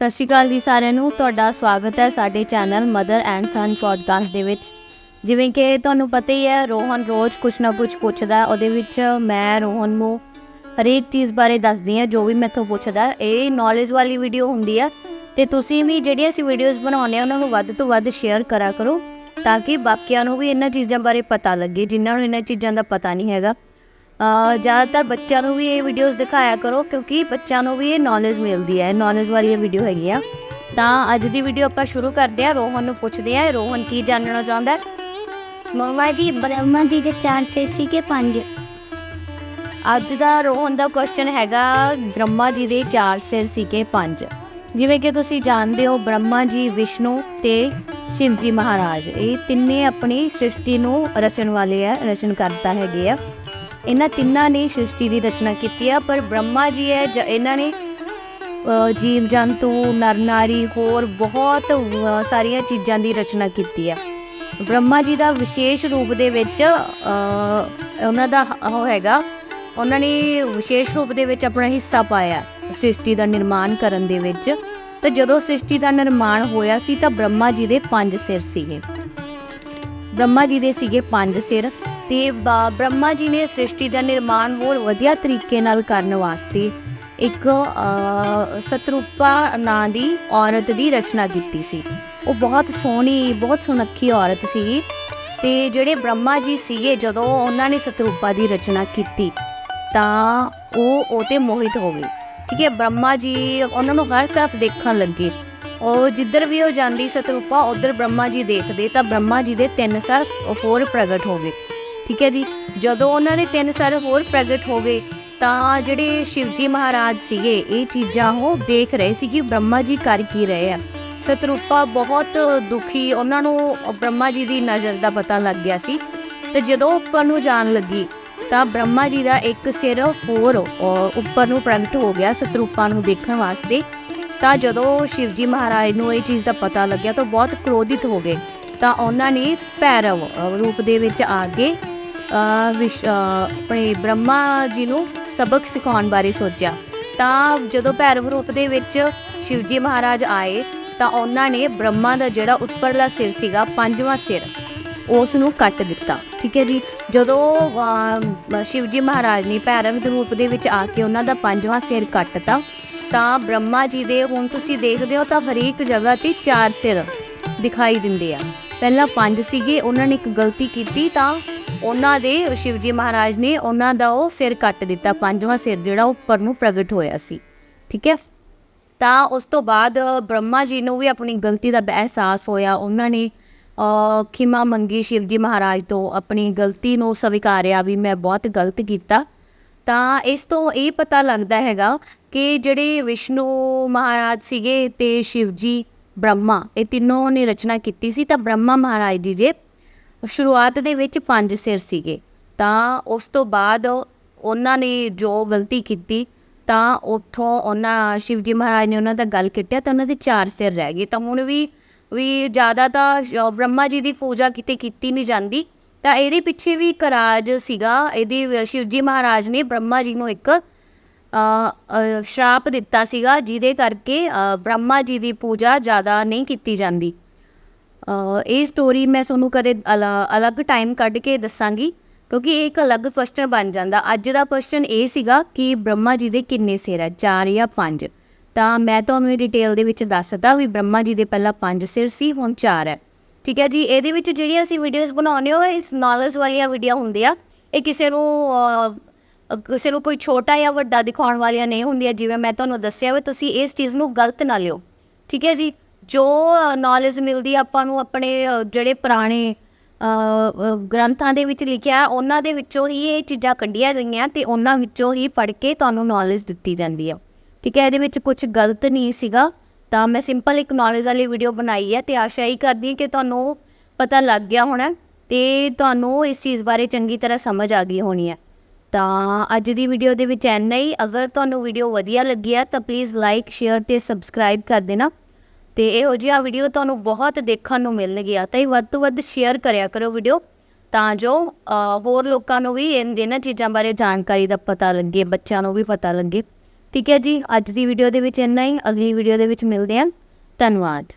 ਸਤਿ ਸ਼੍ਰੀ ਅਕਾਲ ਜੀ ਸਾਰਿਆਂ ਨੂੰ। ਤੁਹਾਡਾ ਸਵਾਗਤ ਹੈ ਸਾਡੇ channel mother and son podcast ਦੇ ਵਿੱਚ। ਜਿਵੇਂ ਕਿ ਤੁਹਾਨੂੰ ਪਤਾ ਹੀ ਹੈ, ਰੋਹਨ ਰੋਜ਼ ਕੁਛ ਨਾ ਕੁਛ ਪੁੱਛਦਾ ਉਹਦੇ ਵਿੱਚ ਮੈਂ, ਰੋਹਨ ਨੂੰ ਹਰੇਕ ਚੀਜ਼ ਬਾਰੇ ਦੱਸਦੀ ਹਾਂ, ਜੋ ਵੀ ਮੈਥੋਂ ਪੁੱਛਦਾ ਇਹ ਨੌਲੇਜ ਵਾਲੀ ਵੀਡੀਓ ਹੁੰਦੀ ਹੈ। ਤੇ ਤੁਸੀਂ ਵੀ ਜਿਹੜੀਆਂ ਅਸੀਂ ਵੀਡੀਓਜ਼ ਬਣਾਉਂਦੇ ਆ ਉਹਨਾਂ ਨੂੰ ਵੱਧ ਤੋਂ ਵੱਧ ਸ਼ੇਅਰ ਕਰਾ ਕਰੋ, ਤਾਂ ਕਿ ਬਾਕੀਆਂ ਨੂੰ ਵੀ ਇਹਨਾਂ ਚੀਜ਼ਾਂ ਬਾਰੇ ਪਤਾ ਲੱਗੇ, ਜਿਨ੍ਹਾਂ ਨੂੰ ਇਹਨਾਂ ਚੀਜ਼ਾਂ ਦਾ ਪਤਾ ਨਹੀਂ ਹੈਗਾ। ਜ਼ਿਆਦਾਤਰ ਬੱਚਿਆਂ ਨੂੰ ਵੀ ਇਹ ਵੀਡੀਓਜ਼ ਦਿਖਾਇਆ ਕਰੋ ਕਿਉਂਕਿ ਬੱਚਿਆਂ ਨੂੰ ਵੀ ਇਹ ਨੌਲੇਜ ਮਿਲਦੀ ਹੈ ਨੌਲੇਜ ਵਾਲੀ ਇਹ ਵੀਡੀਓ ਹੈਗੀ ਆ ਤਾਂ ਅੱਜ ਦੀ ਵੀਡੀਓ ਆਪਾਂ ਸ਼ੁਰੂ ਕਰਦੇ ਹਾਂ। ਰੋਹਨ ਨੂੰ ਪੁੱਛਦੇ ਹਾਂ। ਰੋਹਨ ਕੀ ਜਾਣਨਾ ਚਾਹੁੰਦਾ ਹੈ? ਮੰਮਾ ਜੀ ਬ੍ਰਹਮਾ ਜੀ ਦੇ ਚਾਰ ਸੇ ਸੀ ਕੇ ਪੰਜ। ਅੱਜ ਦਾ ਰੋਹਨ ਦਾ ਕੁਐਸਚਨ ਹੈਗਾ ਬ੍ਰਹਮਾ ਜੀ ਦੇ ਚਾਰ ਸਿਰ ਸੀਗੇ ਪੰਜ। ਜਿਵੇਂ ਕਿ ਤੁਸੀਂ ਜਾਣਦੇ ਹੋ ਬ੍ਰਹਮਾ ਜੀ ਵਿਸ਼ਨੂੰ ਤੇ ਸ਼ਿਵ ਜੀ ਮਹਾਰਾਜ। ਇਹ ਤਿੰਨੇ ਆਪਣੀ ਸ੍ਰਿਸ਼ਟੀ ਨੂੰ ਰਚਣ ਵਾਲੇ ਆ ਰਚਨ ਕਰਤਾ ਹੈਗੇ ਆ। ਇਹਨਾਂ ਤਿੰਨਾਂ ਨੇ ਸ੍ਰਿਸ਼ਟੀ ਦੀ ਰਚਨਾ ਕੀਤੀ ਆ, ਪਰ ਬ੍ਰਹਮਾ ਜੀ ਹੈ, ਜ- ਇਹਨਾਂ ਨੇ ਜੀਵ ਜੰਤੂ ਨਰ ਨਾਰੀ ਹੋਰ ਬਹੁਤ ਸਾਰੀਆਂ ਚੀਜ਼ਾਂ ਦੀ ਰਚਨਾ ਕੀਤੀ ਆ। ਬ੍ਰਹਮਾ ਜੀ ਦਾ ਵਿਸ਼ੇਸ਼ ਰੂਪ ਦੇ ਵਿੱਚ ਉਹਨਾਂ ਦਾ ਉਹ ਹੈਗਾ, ਉਹਨਾਂ ਨੇ ਵਿਸ਼ੇਸ਼ ਰੂਪ ਦੇ ਵਿੱਚ ਆਪਣਾ ਹਿੱਸਾ ਪਾਇਆ, ਸ੍ਰਿਸ਼ਟੀ ਦਾ ਨਿਰਮਾਣ ਕਰਨ ਦੇ ਵਿੱਚ। ਤਾਂ ਜਦੋਂ ਸ੍ਰਿਸ਼ਟੀ ਦਾ ਨਿਰਮਾਣ ਹੋਇਆ ਸੀ, ਤਾਂ ਬ੍ਰਹਮਾ ਜੀ ਦੇ ਪੰਜ ਸਿਰ ਸੀਗੇ। ਬ੍ਰਹਮਾ ਜੀ ਦੇ ਸੀਗੇ ਪੰਜ ਸਿਰ। ਤੇ ਬ- ਬ੍ਰਹਮਾ ਜੀ ਨੇ ਸ੍ਰਿਸ਼ਟੀ ਦਾ ਨਿਰਮਾਣ ਹੋਰ ਵਧੀਆ ਤਰੀਕੇ ਨਾਲ ਕਰਨ ਵਾਸਤੇ ਇੱਕ ਸਤਰੂਪਾ ਨਾਂ ਦੀ ਔਰਤ ਦੀ ਰਚਨਾ ਕੀਤੀ ਸੀ। ਉਹ ਬਹੁਤ ਸੋਹਣੀ, ਬਹੁਤ ਸੁਨੱਖੀ ਔਰਤ ਸੀ ਤੇ ਜਿਹੜੇ ਬ੍ਰਹਮਾ ਜੀ ਸੀਗੇ, ਜਦੋਂ ਉਹਨਾਂ ਨੇ ਸਤਰੂਪਾ ਦੀ ਰਚਨਾ ਕੀਤੀ, ਤਾਂ ਉਹ ਉਹ ਤੇ ਮੋਹਿਤ ਹੋ ਗਏ। ਠੀਕ ਹੈ, ਬ੍ਰਹਮਾ ਜੀ ਉਹਨਾਂ ਨੂੰ ਹਰ ਤਰਫ ਦੇਖਣ ਲੱਗੇ। ਉਹ ਜਿੱਧਰ ਵੀ ਉਹ ਜਾਂਦੀ, ਸਤਰੂਪਾ ਉਧਰ ਬ੍ਰਹਮਾ ਜੀ ਦੇਖਦੇ, ਤਾਂ ਬ੍ਰਹਮਾ ਜੀ ਦੇ ਤਿੰਨ ਸਰ ਹੋਰ ਪ੍ਰਗਟ ਹੋ ਗਏ। ਠੀਕ ਹੈ ਜੀ? ਜਦੋਂ ਉਹਨਾਂ ਦੇ ਤਿੰਨ ਸਰ ਹੋਰ ਪ੍ਰਗਟ ਹੋ ਗਏ, ਤਾਂ ਜਿਹੜੇ ਸ਼ਿਵਜੀ ਮਹਾਰਾਜ ਸੀਗੇ, ਇਹ ਚੀਜ਼ਾਂ ਉਹ ਦੇਖ ਰਹੇ ਸੀ ਕਿ ਬ੍ਰਹਮਾ ਜੀ ਕਰ ਕੀ ਰਹੇ ਆ। ਸਤਰੂਪਾ ਬਹੁਤ ਦੁਖੀ, ਉਹਨਾਂ ਨੂੰ ਬ੍ਰਹਮਾ ਜੀ ਦੀ ਨਜ਼ਰ ਦਾ ਪਤਾ ਲੱਗ ਗਿਆ ਸੀ। ਤੇ ਜਦੋਂ ਉੱਪਰ ਨੂੰ ਜਾਣ ਲੱਗੀ, ਤਾਂ ਬ੍ਰਹਮਾ ਜੀ ਦਾ ਇੱਕ ਸਿਰ ਹੋਰ ਉੱਪਰ ਨੂੰ ਪ੍ਰਗਟ ਹੋ ਗਿਆ ਸਤਰੂਪਾ ਨੂੰ ਦੇਖਣ ਵਾਸਤੇ। ਤਾਂ ਜਦੋਂ ਸ਼ਿਵਜੀ ਮਹਾਰਾਜ ਨੂੰ ਇਹ ਚੀਜ਼ ਦਾ ਪਤਾ ਲੱਗਿਆ ਤਾਂ ਬਹੁਤ ਕ੍ਰੋਧਿਤ ਹੋ ਗਏ। ਤਾਂ ਉਹਨਾਂ ਨੇ ਭੈਰਵ ਰੂਪ ਦੇ ਵਿੱਚ ਆ ਕੇ ਵਿਸ਼ ਆਪਣੇ ਬ੍ਰਹਮਾ ਜੀ ਨੂੰ ਸਬਕ ਸਿਖਾਉਣ ਬਾਰੇ ਸੋਚਿਆ। ਤਾਂ ਜਦੋਂ ਭੈਰਵ ਰੂਪ ਦੇ ਵਿੱਚ ਸ਼ਿਵਜੀ ਮਹਾਰਾਜ ਆਏ, ਤਾਂ ਉਹਨਾਂ ਨੇ ਬ੍ਰਹਮਾ ਦਾ ਜਿਹੜਾ ਉੱਪਰਲਾ ਸਿਰ ਸੀਗਾ, ਪੰਜਵਾਂ ਸਿਰ, ਉਸ ਨੂੰ ਕੱਟ ਦਿੱਤਾ। ਠੀਕ ਹੈ ਜੀ? ਜਦੋਂ ਸ਼ਿਵਜੀ ਮਹਾਰਾਜ ਨੇ ਭੈਰਵ ਦੇ ਰੂਪ ਦੇ ਵਿੱਚ ਆ ਕੇ ਉਹਨਾਂ ਦਾ ਪੰਜਵਾਂ ਸਿਰ ਕੱਟਤਾ, ਤਾਂ ਬ੍ਰਹਮਾ ਜੀ ਦੇ, ਹੁਣ ਤੁਸੀਂ ਦੇਖਦੇ ਹੋ ਤਾਂ ਹਰੇਕ ਜਗ੍ਹਾ ਤੇ ਚਾਰ ਸਿਰ ਦਿਖਾਈ ਦਿੰਦੇ ਆ। ਪਹਿਲਾਂ ਪੰਜ ਸੀਗੇ, ਉਹਨਾਂ ਨੇ ਇੱਕ ਗਲਤੀ ਕੀਤੀ ਤਾਂ ਉਹਨਾਂ ਦੇ ਸ਼ਿਵਜੀ ਮਹਾਰਾਜ ਨੇ ਉਹਨਾਂ ਦਾ ਉਹ ਸਿਰ ਕੱਟ ਦਿੱਤਾ, ਪੰਜਵਾਂ ਸਿਰ ਜਿਹੜਾ ਉੱਪਰ ਨੂੰ ਪ੍ਰਗਟ ਹੋਇਆ ਸੀ। ਠੀਕ ਹੈ? ਤਾਂ ਉਸ ਤੋਂ ਬਾਅਦ ਬ੍ਰਹਮਾ ਜੀ ਨੂੰ ਵੀ ਆਪਣੀ ਗਲਤੀ ਦਾ ਅਹਿਸਾਸ ਹੋਇਆ। ਉਹਨਾਂ ਨੇ ਖਿਮਾ ਮੰਗੀ ਸ਼ਿਵਜੀ ਮਹਾਰਾਜ ਤੋਂ, ਆਪਣੀ ਗਲਤੀ ਨੂੰ ਸਵੀਕਾਰਿਆ ਵੀ ਮੈਂ ਬਹੁਤ ਗਲਤ ਕੀਤਾ। ਤਾਂ ਇਸ ਤੋਂ ਇਹ ਪਤਾ ਲੱਗਦਾ ਹੈਗਾ ਕਿ ਜਿਹੜੇ ਵਿਸ਼ਨੂੰ ਮਹਾਰਾਜ ਸੀਗੇ ਤੇ ਸ਼ਿਵਜੀ ਬ੍ਰਹਮਾ, ਇਹ ਤਿੰਨੋਂ ਨੇ ਰਚਨਾ ਕੀਤੀ ਸੀ। ਤਾਂ ਬ੍ਰਹਮਾ ਮਹਾਰਾਜ ਜੀ ਦੇ ਸ਼ੁਰੂਆਤ ਦੇ ਵਿੱਚ ਪੰਜ ਸਿਰ ਸੀਗੇ। ਤਾਂ ਉਸ ਤੋਂ ਬਾਅਦ ਉਹਨਾਂ ਨੇ ਜੋ ਗਲਤੀ ਕੀਤੀ, ਤਾਂ ਉੱਥੋਂ ਉਹਨਾਂ ਸ਼ਿਵਜੀ ਮਹਾਰਾਜ ਨੇ ਉਹਨਾਂ ਦਾ ਗੱਲ ਕਿੱਟਿਆ ਤਾਂ ਉਹਨਾਂ ਦੇ ਚਾਰ ਸਿਰ ਰਹਿ ਗਏ। ਤਾਂ ਹੁਣ ਵੀ ਵੀ ਜ਼ਿਆਦਾ ਤਾਂ ਬ੍ਰਹਮਾ ਜੀ ਦੀ ਪੂਜਾ ਕਿਤੇ ਕੀਤੀ ਨਹੀਂ ਜਾਂਦੀ। ਤਾਂ ਇਹਦੇ ਪਿੱਛੇ ਵੀ ਇੱਕ ਰਾਜ ਸੀਗਾ, ਇਹਦੀ ਸ਼ਿਵਜੀ ਮਹਾਰਾਜ ਨੇ ਬ੍ਰਹਮਾ ਜੀ ਨੂੰ ਇੱਕ ਸ਼ਰਾਪ ਦਿੱਤਾ ਸੀਗਾ, ਜਿਹਦੇ ਕਰਕੇ ਬ੍ਰਹਮਾ ਜੀ ਦੀ ਪੂਜਾ ਜ਼ਿਆਦਾ ਨਹੀਂ ਕੀਤੀ ਜਾਂਦੀ। ਇਹ ਸਟੋਰੀ ਮੈਂ ਤੁਹਾਨੂੰ ਕਦੇ ਅਲ- ਅਲੱਗ ਟਾਈਮ ਕੱਢ ਕੇ ਦੱਸਾਂਗੀ, ਕਿਉਂਕਿ ਇਹ ਇੱਕ ਅਲੱਗ ਕੁਐਸਚਨ ਬਣ ਜਾਂਦਾ। ਅੱਜ ਦਾ ਕੁਐਸਚਨ ਇਹ ਸੀਗਾ ਕਿ ਬ੍ਰਹਮਾ ਜੀ ਦੇ ਕਿੰਨੇ ਸਿਰ ਹੈ 4 ਜਾਂ 5 ਤਾਂ ਮੈਂ ਤੁਹਾਨੂੰ ਇਹ ਡਿਟੇਲ ਦੇ ਵਿੱਚ ਦੱਸਦਾ ਵੀ ਬ੍ਰਹਮਾ ਜੀ ਦੇ ਪਹਿਲਾਂ 5 ਸਿਰ ਸੀ, ਹੁਣ 4 ਹੈ। ਠੀਕ ਹੈ ਜੀ? ਇਹਦੇ ਵਿੱਚ ਜਿਹੜੀਆਂ ਅਸੀਂ ਵੀਡੀਓਜ਼ ਬਣਾਉਂਦੇ ਹੋ ਇਸ ਨੌਲੇਜ ਵਾਲੀਆਂ ਵੀਡੀਓ ਹੁੰਦੀਆਂ। ਇਹ ਕਿਸੇ ਨੂੰ ਕਿਸੇ ਨੂੰ ਕੋਈ ਛੋਟਾ ਜਾਂ ਵੱਡਾ ਦਿਖਾਉਣ ਵਾਲੀਆਂ ਨਹੀਂ ਹੁੰਦੀਆਂ। ਜਿਵੇਂ ਮੈਂ ਤੁਹਾਨੂੰ ਦੱਸਿਆ ਵੀ ਤੁਸੀਂ ਇਸ ਚੀਜ਼ ਨੂੰ ਗਲਤ ਨਾ ਲਿਓ। ਠੀਕ ਹੈ ਜੀ? ਜੋ ਨੌਲੇਜ ਮਿਲਦੀ ਆ, ਆਪਾਂ ਨੂੰ ਆਪਣੇ ਜਿਹੜੇ ਪੁਰਾਣੇ ਗ੍ਰੰਥਾਂ ਦੇ ਵਿੱਚ ਲਿਖਿਆ, ਉਹਨਾਂ ਦੇ ਵਿੱਚੋਂ ਹੀ ਇਹ ਚੀਜ਼ਾਂ ਕੱਢੀਆਂ ਗਈਆਂ ਤੇ ਉਹਨਾਂ ਵਿੱਚੋਂ ਹੀ ਪੜ੍ਹ ਕੇ ਤੁਹਾਨੂੰ ਨੌਲੇਜ ਦਿੱਤੀ ਜਾਂਦੀ ਆ। ਠੀਕ ਹੈ, ਇਹਦੇ ਵਿੱਚ ਕੁਝ ਗਲਤ ਨਹੀਂ ਸੀਗਾ, ਤਾਂ ਮੈਂ ਸਿੰਪਲ ਇੱਕ ਨੌਲੇਜ ਵਾਲੀ ਵੀਡੀਓ ਬਣਾਈ ਹੈ ਤੇ ਆਸ਼ਾ ਹੀ ਕਰਦੀ ਕਿ ਤੁਹਾਨੂੰ ਪਤਾ ਲੱਗ ਗਿਆ ਹੋਣਾ ਤੇ ਤੁਹਾਨੂੰ ਇਸ ਚੀਜ਼ ਬਾਰੇ ਚੰਗੀ ਤਰ੍ਹਾਂ ਸਮਝ ਆ ਗਈ ਹੋਣੀ ਹੈ ਤਾਂ ਅੱਜ ਦੀ ਵੀਡੀਓ ਦੇ ਵਿੱਚ ਇੰਨਾ ਹੀ। ਅਗਰ ਤੁਹਾਨੂੰ ਵੀਡੀਓ ਵਧੀਆ ਲੱਗੀ ਹੈ ਤਾਂ ਪਲੀਜ਼ ਲਾਈਕ ਸ਼ੇਅਰ ਤੇ ਸਬਸਕ੍ਰਾਈਬ ਕਰ ਦੇਣਾ। ਤੇ ਇਹੋ ਜਿਹੀਆਂ ਵੀਡੀਓ ਤੁਹਾਨੂੰ ਬਹੁਤ ਦੇਖਣ ਨੂੰ ਮਿਲਣਗੀਆਂ ਤਾਂ ਇਹ ਵੱਧ ਤੋਂ ਵੱਧ ਸ਼ੇਅਰ ਕਰਿਆ ਕਰੋ ਵੀਡੀਓ ਤਾਂ ਜੋ ਹੋਰ ਲੋਕਾਂ ਨੂੰ ਵੀ ਇਹਨਾਂ ਚੀਜ਼ਾਂ ਬਾਰੇ ਜਾਣਕਾਰੀ ਦਾ ਪਤਾ ਲੱਗੇ, ਬੱਚਿਆਂ ਨੂੰ ਵੀ ਪਤਾ ਲੱਗੇ। ਠੀਕ ਹੈ ਜੀ, ਅੱਜ ਦੀ ਵੀਡੀਓ ਦੇ ਵਿੱਚ ਇੰਨਾ ਹੀ, ਅਗਲੀ ਵੀਡੀਓ ਦੇ ਵਿੱਚ ਮਿਲਦੇ ਹਾਂ। ਧੰਨਵਾਦ।